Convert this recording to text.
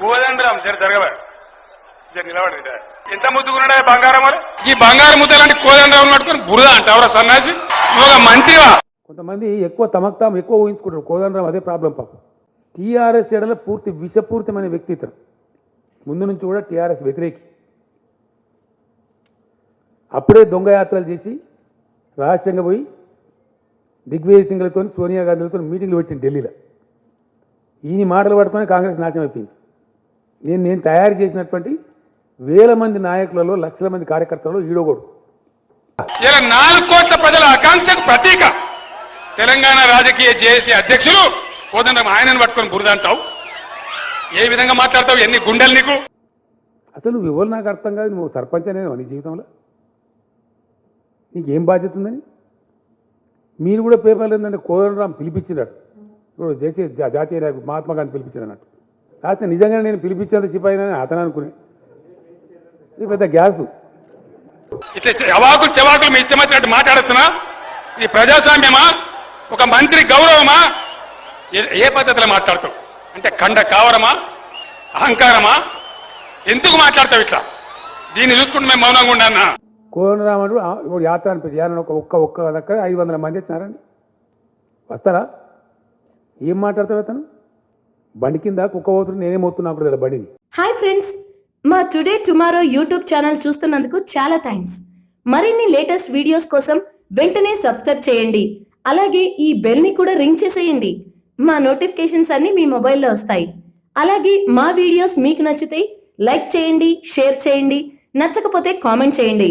కోదండరాం జరగబడి. నిలబడి జర. ఎంత ముద్దుకున్నాడా ఈ బంగారం ఈ బంగారం ముద్ద లాంటి కోదండరాం పట్టుకుని బురద అంటావరా సన్నాసి? నువ్వు ఒక మంత్రివా? కొంతమంది ఎక్కువ తమక్తాం ఎక్కువ ఊహించుకుంటారు. కోదండరాం అదే ప్రాబ్లం పాపం. టీఆర్ఎస్ ఎడల పూర్తి విషపూరితమైన వ్యక్తి ఇతను ముందు నుంచి కూడా టీఆర్ఎస్ వ్యతిరేకి. అప్పుడే దొంగ యాత్రలు చేసి రహస్యంగా పోయి దిగ్విజయ్ సింగ్లతో సోనియా గాంధీలతో మీటింగ్లు పెట్టింది ఢిల్లీలో. ఈయన మాటలు పట్టుకొని కాంగ్రెస్ నాశనం అయిపోయింది. నేను నేను తయారు చేసినటువంటి వేల మంది నాయకులలో లక్షల మంది కార్యకర్తలలో ఈడోగోడు ఇలా నాలుగు కోట్ల ప్రజల ఆకాంక్షకు ప్రతీక. తెలంగాణ రాజకీయ జేఏసీ అధ్యక్షులు కోదండరాం ఆయనను పట్టుకొని బురద అంటావు. ఏ విధంగా మాట్లాడతావు? ఎన్ని గుండెలు నీకు? అసలు నువ్వు ఎవరు నాకు అర్థం కాదు. నువ్వు సర్పంచ్ అనేది నీ జీవితంలో. నీకేం బాధ్యత ఉందని? మీరు కూడా పేపర్లు ఏంటంటే కోదండరాం పిలిపించినాడు. ఇప్పుడు జేసీ జాతీయ నాయకుడు మహాత్మా గాంధీ పిలిపించాడు కాకపోతే నిజంగా నేను పిలిపించేంత సిపాయినని అతను అనుకునే. ఇది పెద్ద గ్యాసు. ఇట్లా అవాకులు చెవాకులు మీ ఇష్టం వచ్చినట్టు మాట్లాడుతున్నా? ఇది ప్రజాస్వామ్యమా? ఒక మంత్రి గౌరవమా? ఏ- పద్ధతిలో మాట్లాడతావు? అంటే కండ కావరమా? అహంకారమా? ఎందుకు మాట్లాడతావు ఇట్లా? దీన్ని చూసుకుంటూ మేము మౌనంగా ఉండన్నా ఆ, ఇప్పుడు యాత్ర అనిపించి యాత్ర ఒక ఒక్క ఒక్క దగ్గర ఐదు వందల మంది వచ్చినారండి. వస్తారా? ఏం మాట్లాడతాడు అతను? బండి కింద కుక్క పోతుంటే నేనేం పోతున్నా కూడా బండిని. హాయ్ ఫ్రెండ్స్ మా టుడే టుమారో యూట్యూబ్ ఛానల్ చూస్తున్నందుకు చాలా థ్యాంక్స్ మరిన్ని లేటెస్ట్ వీడియోస్ కోసం వెంటనే సబ్స్క్రైబ్ చేయండి. అలాగే ఈ బెల్ని కూడా రింగ్ చేసేయండి. మా నోటిఫికేషన్స్ అన్ని మీ మొబైల్లో వస్తాయి. అలాగే మా వీడియోస్ మీకు నచ్చితే లైక్ చేయండి షేర్ చేయండి నచ్చకపోతే కామెంట్ చేయండి.